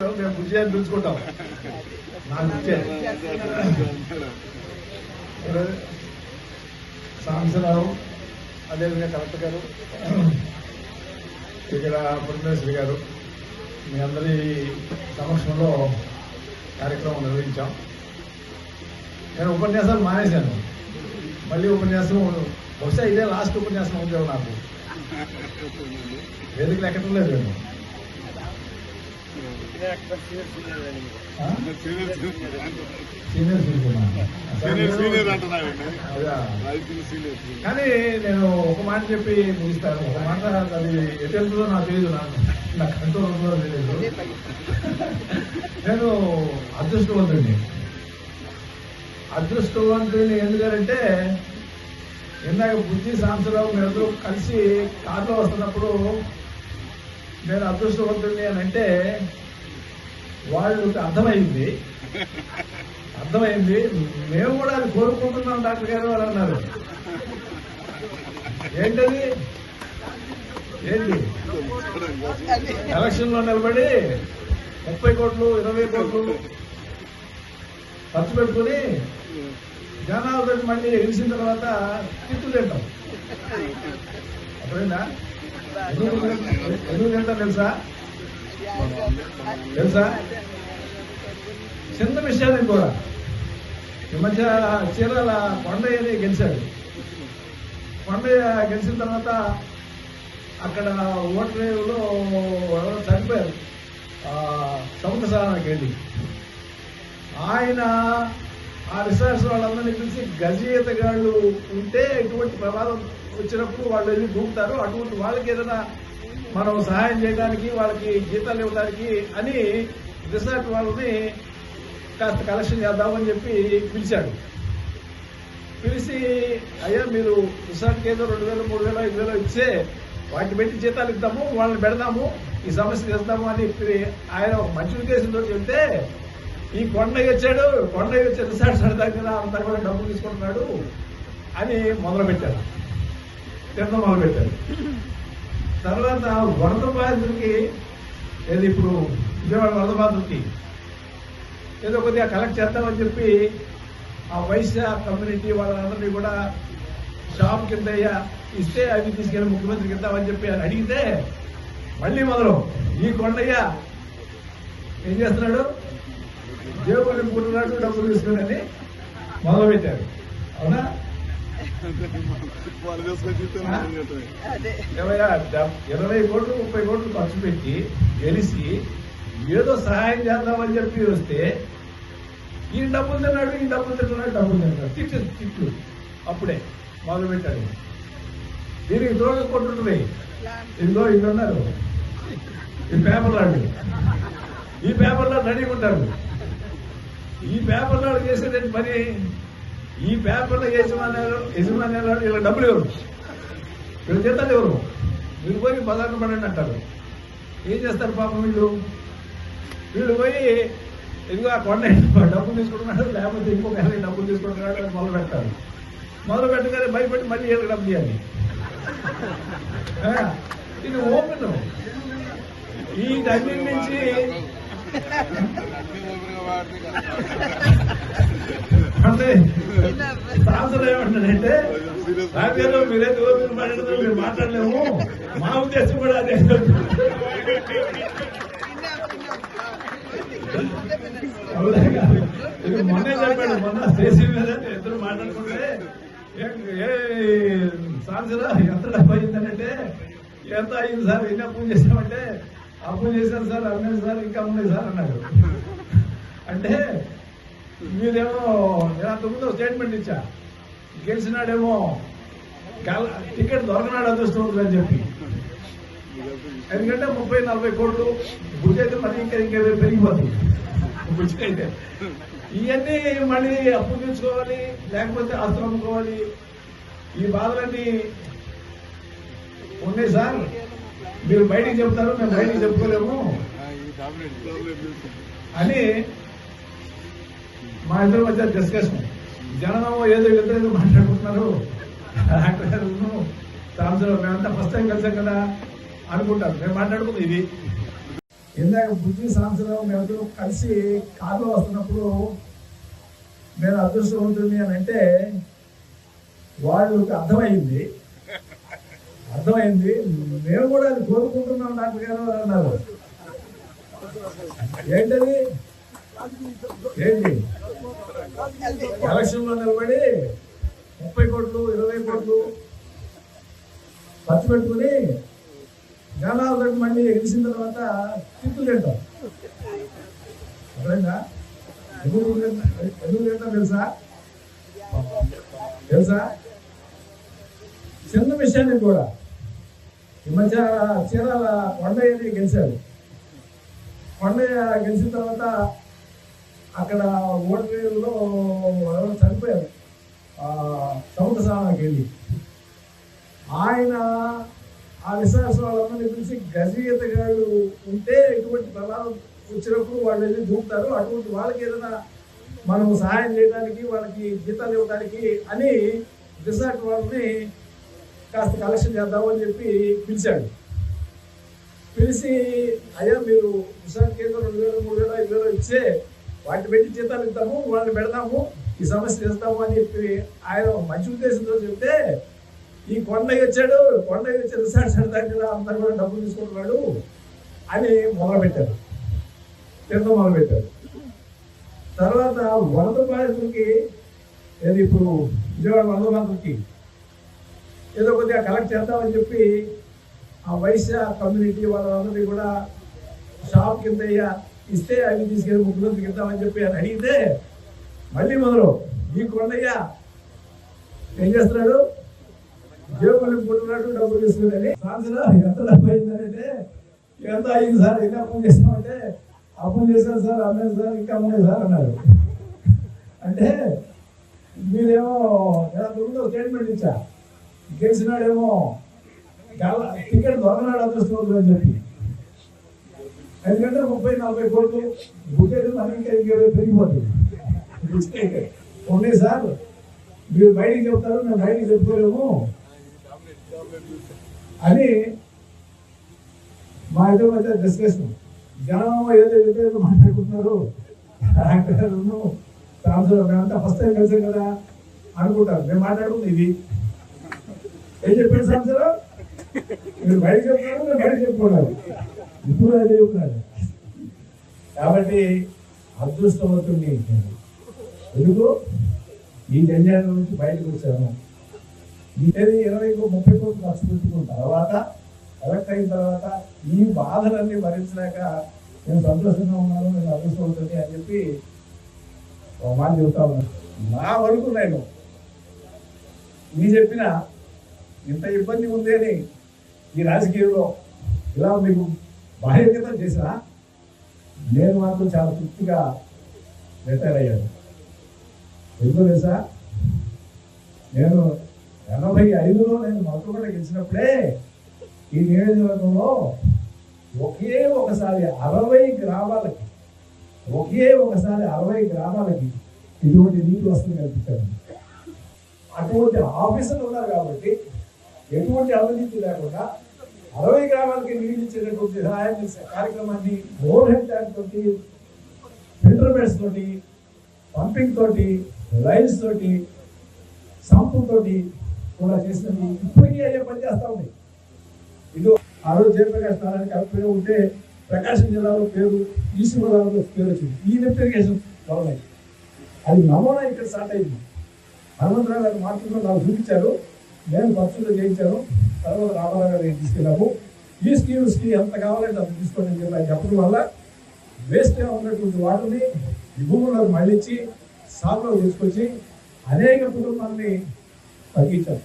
మేము బుజ్జి అని పిలుచుకుంటాం. నాకు బుజ్జే సాంసరావు అదేవిధంగా కలెక్టర్ గారు ఇక్కడ పురంధేశ్వరి గారు మీ అందరి సమక్షంలో కార్యక్రమం నిర్వహించాం. నేను ఉపన్యాసాలు మానేశాను. మళ్ళీ ఉపన్యాసం బహుశా ఇదే లాస్ట్ ఉపన్యాసం అవుతావు నాకు. వేదికలు ఎక్కడం లేదు నేను కానీ నేను ఒక మాట చెప్పి ముగిస్తాను. ఒక మాట అది ఎటు వెళ్తుందో నాకు తెలియదు నాకు. నా కంట్రోల్ ఉందో తెలియదు నేను అదృష్టవంతుడిని. అదృష్టవంతుడిని ఎందుకంటే ఇందాక బుద్ధి సాంసరావు మీరందరూ కలిసి కార్లో వస్తున్నప్పుడు నేను అదృష్టవంతుడిని అని అంటే వాళ్ళకి అర్థమైంది. అర్థమైంది. మేము కూడా అది కోరుకుంటున్నాం డాక్టర్ గారు అని అన్నారు. ఏంటది? ఏంటి? ఎలక్షన్లో నిలబడి ముప్పై కోట్లు ఇరవై కోట్లు ఖర్చు పెట్టుకుని జనాలతో మళ్ళీ గెలిచిన తర్వాత తిట్టు తింటాం. అర్థమైందా? ఎందుకు తింటాం తెలుసా? తెలుసా? చిన్న విషయానికి కూడా ఈ మధ్య చీరాల కొండయ్యని గెలిచాడు. కొండయ్య గెలిచిన తర్వాత అక్కడ ఓట్రేవులో ఎవరో చనిపోయారు. ఆ, సముద్ర వెళ్ళి. ఆయన ఆ రిసార్ట్స్ వాళ్ళందరినీ పిలిచి గజీతగాళ్ళు ఉంటే ఎటువంటి ప్రమాదం వచ్చినప్పుడు వాళ్ళు వెళ్ళి దూకుతారు. అటువంటి వాళ్ళకి ఏదైనా మనం సహాయం చేయడానికి వాళ్ళకి జీతాలు ఇవ్వడానికి అని రిసార్ట్ వాళ్ళని కాస్త కలెక్షన్ చేద్దామని చెప్పి పిలిచాడు. పిలిచి అయ్యా మీరు రిసార్ట్కి ఏదో రెండు వేలు మూడు వేలు ఐదు వేలు ఇచ్చే వాటిని పెట్టి జీతాలు ఇద్దాము వాళ్ళని పెడదాము ఈ సమస్య చేస్తాము అని చెప్పి ఆయన ఒక మంచి ఉద్దేశంతో చెప్తే ఈ కొండ వచ్చాడు కొండ వచ్చి రిసార్ట్స్ పెడతాం కదా అంతా కూడా డబ్బులు తీసుకుంటున్నాడు అని మొదలుపెట్టాడు తిన్న మొదలు పెట్టారు తర్వాత వరద బాధితులకి ఏది ఇప్పుడు విజయవాడ వరద బాధితులకి ఏదో కొద్దిగా కలెక్ట్ చేద్దామని చెప్పి ఆ వైశ్య కమ్యూనిటీ వాళ్ళందరినీ కూడా షాప్ కింద ఇస్తే అవి తీసుకెళ్ళి ముఖ్యమంత్రికి ఇద్దామని చెప్పి అని అడిగితే మళ్ళీ మొదలు ఈ కొండయ్య ఏం చేస్తున్నాడు? దేవుడు నింపుకుంటున్నాడు డబ్బులు తీసుకుని మొదలు పెట్టారు అవునా? ఇరవై కోట్లు ముప్పై కోట్లు ఖర్చు పెట్టి గెలిచి ఏదో సహాయం చేద్దామని చెప్పి వస్తే ఈ డబ్బులు తిన్నాడు ఈ డబ్బులు తిన్నాడు డబ్బులు తిన్నాడు. తిట్టు తిట్లు అప్పుడే మొదలు పెట్టాడు. దీనికి తోడు కొట్టున్నాయి ఇదిగో ఇది ఉన్నారు. ఈ పేపర్ లాంటి ఈ పేపర్లో రెడీగా ఉంటారు. ఈ పేపర్లో చేసేది పని? ఈ పేపర్లో యజమాన్యాలు యజమాన్యాలు వీళ్ళ డబ్బులు ఎవరు? వీళ్ళు చేస్తారు ఎవరు? వీళ్ళు పోయి బజార్ను పడండి అంటారు. ఏం చేస్తారు పాపం వీళ్ళు? వీళ్ళు పోయి ఇదిగో ఆ కొండ డబ్బులు తీసుకుంటున్నాడు లేకపోతే ఇంకొక ఆయన డబ్బులు తీసుకుంటున్నాడు అని మొదలు పెడతారు మొదలు పెట్టగానే భయపడి మళ్ళీ డబ్బులు ఇవ్వాలి. ఆ, ఇది ఓపెన్. ఈ అన్నిటి నుంచి అంటే సాంసర్ ఏమంటాడంటే రాజకీయాల్లో మీరైతే ఓపిక మాట్లాడదు మీరు మాట్లాడలేము. మా ఉద్దేశం కూడా అదే. మొన్నే చెప్పాడు మొన్న స్టేషన్ మీద ఇద్దరు మాట్లాడుకుంటే ఏ- ఏ ఎంత డబ్బు అయిందనంటే ఎంత అయింది సార్? ఎన్ని అప్పులు చేశామంటే అప్పులు చేశాను సార్ అన్నారు సార్ ఇంకా ఉన్నాయి సార్ అన్నాడు. అంటే మీరేమో నేను అంతకుముందు స్టేట్మెంట్ ఇచ్చా. గెలిచినాడేమో గెల- టికెట్ దొరకనాడు అదృష్టం ఉంటుందని చెప్పి. ఎందుకంటే ముప్పై నలభై కోట్లు బుద్ధి అయితే మరి ఇంకా ఇంకా పెరిగిపోతుంది అయితే ఇవన్నీ మళ్ళీ అప్పు తీసుకోవాలి లేకపోతే ఆస్తులు అమ్ముకోవాలి. ఈ బాధలన్నీ ఉన్నాయి సార్. మీరు బయటికి చెప్తారు మేము బయటికి చెప్పుకోలేము. అని మా ఇద్దరు మధ్య డిస్కషన్ జనం ఏదో ఇద్దరు ఏదో మాట్లాడుకుంటున్నారు. డాక్టర్ గారు మేమంతా ఫస్ట్ టైం కలిసాం కదా అనుకుంటారు. మేము మాట్లాడుకుంది ఇది. ఇందాక బుద్ధి సాంసరావు మేము కలిసి కారులో వస్తున్నప్పుడు నేను అదృష్టం ఉంటుంది అని అంటే వాళ్ళకి అర్థమైంది. అర్థమైంది. మేము కూడా అది కోరుకుంటున్నాం డాక్టర్ గారు అన్నారు. ఏంటది? ఏంటి నిలబడి ముప్పై కోట్లు ఇరవై కోట్లు ఖర్చు పెట్టుకుని జనాలు మళ్ళీ గెలిచిన తర్వాత తిట్లు తింటాం. అర్థమైందా? ఎందుకు ఎందుకు తింటాం తెలుసా? తెలుసా? చిన్న విషయాన్ని కూడా. ఈ మధ్య చీరాల కొండయ్యని గెలిచాడు కొండయ్య గెలిచిన తర్వాత అక్కడ ఓటర్లో ఎవరో చనిపోయారు. ఆ, సముద్ర వెళ్ళి. ఆయన ఆ విశ్వాస వాళ్ళందరినీ పిలిచి గారు ఉంటే ఎటువంటి ప్రమాదం వచ్చినప్పుడు వాళ్ళు వెళ్ళి దూకుతారు. అటువంటి వాళ్ళకి ఏదైనా మనం సహాయం చేయడానికి వాళ్ళకి జీతాలు ఇవ్వడానికి అని రిసార్ట్ వాళ్ళని కాస్త కలెక్షన్ చేద్దామని చెప్పి పిలిచాడు. పిలిచి అయ్యా మీరు విశాఖ కేంద్రం రెండు వేలు మూడు వేలు ఐదు వేలు ఇచ్చే వాటిని పెట్టి జీతాలు ఇస్తాము వాళ్ళని పెడతాము ఈ సమస్య ఇస్తాము అని చెప్పి ఆయన మంచి ఉద్దేశంతో చెప్తే ఈ కొండకి వచ్చాడు కొండకి వచ్చి రిసార్ట్స్ సెంటర్ కదా అందరు కూడా డబ్బులు తీసుకుంటున్నాడు అని మొదలుపెట్టారు కింద మొదలుపెట్టారు తర్వాత వరద బాధితులకి ఏది ఇప్పుడు విజయవాడ వరద బాధితులకి ఏదో కొద్దిగా కలెక్ట్ చేద్దామని చెప్పి ఆ వైశ్య కమ్యూనిటీ వాళ్ళందరినీ కూడా షాప్ కింద అయ్యా ఇస్తే అవి తీసుకెళ్ళి ముగ్గురు ఇద్దామని చెప్పి అని అడిగితే మళ్ళీ మొదలు ఈ కొండయ్య ఏం చేస్తున్నాడు? జేబులు పుట్టినట్టు డబ్బులు తీసుకుని సాంసరా ఎంత డబ్బు అయిందంటే ఎంత అయింది సార్ ఇంకా అప్పు చేసామంటే అప్పు చేశాను సార్ అమ్మాయి సార్ ఇంకా అమ్మాయి సార్ అన్నారు అంటే మీరేమో ఎలా ముందు స్టేట్మెంట్ ఇచ్చా. గెలిచినాడేమో టికెట్ దొరకనాడు అదృష్టం అని చెప్పి. ఎందుకంటే ముప్పై నలభై కోట్లు బుకెట్ మనకి పెరిగిపోతుంది. ఉన్నాయి సార్ మీరు బయటికి చెప్తారు మేము బయటికి చెప్పుకోలేము. అని మా ఇద్దరి మధ్య డిస్కషన్ జనం ఏదో ఏదో మాట్లాడుకుంటున్నారు. డాక్టర్ను ట్రాన్స్ఫర్ మేమంతా ఫస్ట్ టైం కలిసాం కదా అనుకుంటారు. మేము మాట్లాడుకుంది ఇది. ఏం చెప్పాడు సంవత్సరం మీరు బయట చెప్తున్నారు మేము బయట చెప్పుకున్నారు ఇప్పుడు అదే కాదు. కాబట్టి అదృష్టవంతుడిని ఎందుకు? ఈ జంజాల నుంచి బయటకు వచ్చాను ఇదేది ఇరవై ముప్పై కోట్లు ఖర్చు పెట్టుకున్న తర్వాత ఎలక్ట్ అయిన తర్వాత ఈ బాధలన్నీ భరించలేక నేను సంతోషంగా ఉన్నాను నేను అదృష్టవంతుడిని అని చెప్పి ఒక మాట చెబుతా ఉన్నాను నా వరకు నేను నీ చెప్పిన ఇంత ఇబ్బంది ఉంది అని ఈ రాజకీయంలో ఇలా మీకు బహిర్గతం చేసినా నేను మాత్రం చాలా తృప్తిగా రిటైర్ అయ్యాను ఎందుకు తెలుసా? నేను ఎనభై ఐదులో నేను మొదలుపడి గెలిచినప్పుడే ఈ నియోజకవర్గంలో ఒకే ఒకసారి అరవై గ్రామాలకి ఒకే ఒకసారి అరవై గ్రామాలకి ఇటువంటి నీటి వసతులు కల్పించాను అటువంటి ఆఫీసర్లు ఉన్నారు కాబట్టి ఎటువంటి అవినీతి లేకుండా అరవై గ్రామాలకి నీళ్ళు ఇచ్చేటటువంటి సహాయం కార్యక్రమాన్ని ఓవర్ హెడ్ ట్యాంక్ తోటి ఫిల్టర్ బెడ్స్ తోటి పంపింగ్ తోటి రైల్స్ తోటి సంపు తోటి కూడా చేసినవి ఇప్పటికీ అయ్యే పని చేస్తూ ఉంది ఇది ఆ రోజు జయప్రకాష్ నారాయణ కలిపి ఉంటే ప్రకాశం జిల్లాలో పేరు ఈస్ట్ గోదావరిలో పేరు వచ్చింది. ఈ ఇరిగేషన్ వలన అది నమూనా ఇక్కడ స్టార్ట్ అయింది. హనుమంతరావు గారు మాట్లాడుతూ నాకు చూపించారు. నేను ఖర్చులు చేయించాను. తర్వాత రామారావు గారు తీసుకెళ్ళాము. ఈ స్కీమ్స్కి ఎంత కావాలంటే అంత తీసుకోండి అని చెప్పి ఆయన చెప్పడం వల్ల వేస్ట్గా ఉన్నటువంటి వాటిని ఈ భూములకు మళ్ళించి సాగులో తీసుకొచ్చి అనేక కుటుంబాన్ని తగ్గించారు.